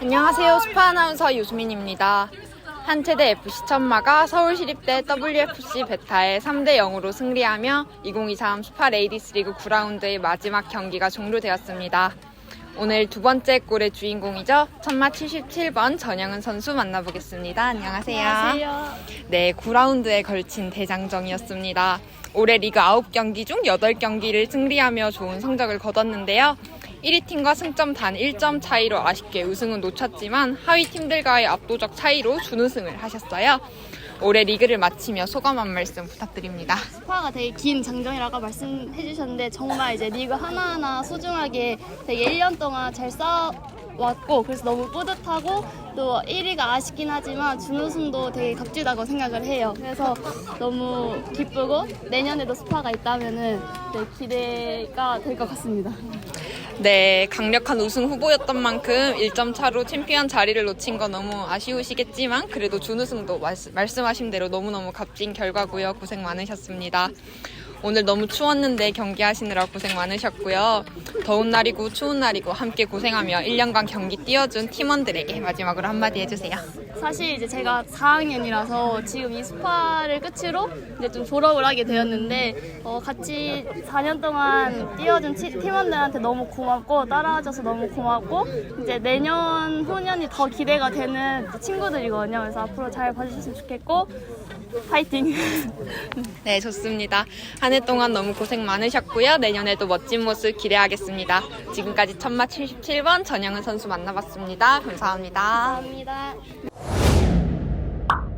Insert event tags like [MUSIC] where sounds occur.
안녕하세요. 스파 아나운서 유수민입니다. 한체대 FC 천마가 서울시립대 WFC 베타에 3대 0으로 승리하며 2023 스파 레이디스 리그 9라운드의 마지막 경기가 종료되었습니다. 오늘 두 번째 골의 주인공이죠. 천마 77번 전영은 선수 만나보겠습니다. 안녕하세요. 네, 9라운드에 걸친 대장정이었습니다. 올해 리그 9경기 중 8경기를 승리하며 좋은 성적을 거뒀는데요. 1위 팀과 승점 단 1점 차이로 아쉽게 우승은 놓쳤지만 하위 팀들과의 압도적 차이로 준우승을 하셨어요. 올해 리그를 마치며 소감 한 말씀 부탁드립니다. 스파가 되게 긴 장정이라고 말씀해 주셨는데 정말 이제 리그 하나하나 소중하게 되게 1년 동안 잘 쌓아왔고 그래서 너무 뿌듯하고 또 1위가 아쉽긴 하지만 준우승도 되게 값지다고 생각을 해요. 그래서 너무 기쁘고 내년에도 스파가 있다면은 네, 기대가 될 것 같습니다. 네, 강력한 우승 후보였던 만큼 1점 차로 챔피언 자리를 놓친 거 너무 아쉬우시겠지만 그래도 준우승도 말씀- 말씀하신 대로 너무너무 값진 결과고요. 고생 많으셨습니다. 오늘 너무 추웠는데 경기하시느라 고생 많으셨고요. 더운 날이고 추운 날이고 함께 고생하며 1년간 경기 뛰어준 팀원들에게 마지막으로 한마디 해주세요. 사실 이제 제가 4학년이라서 지금 이 스파를 끝으로 이제 좀 졸업을 하게 되었는데 어, 같이 4년 동안 뛰어준 티- 팀원들한테 너무 고맙고 따라와줘서 너무 고맙고 이제 내년 후년이 더 기대가 되는 친구들이거든요. 그래서 앞으로 잘 봐주셨으면 좋겠고 파이팅! [LAUGHS] 네, 좋습니다. 한 해 동안 너무 고생 많으셨고요. 내년에도 멋진 모습 기대하겠습니다. 지금까지 천마 77번 전영은 선수 만나봤습니다. 감사합니다. 감사합니다.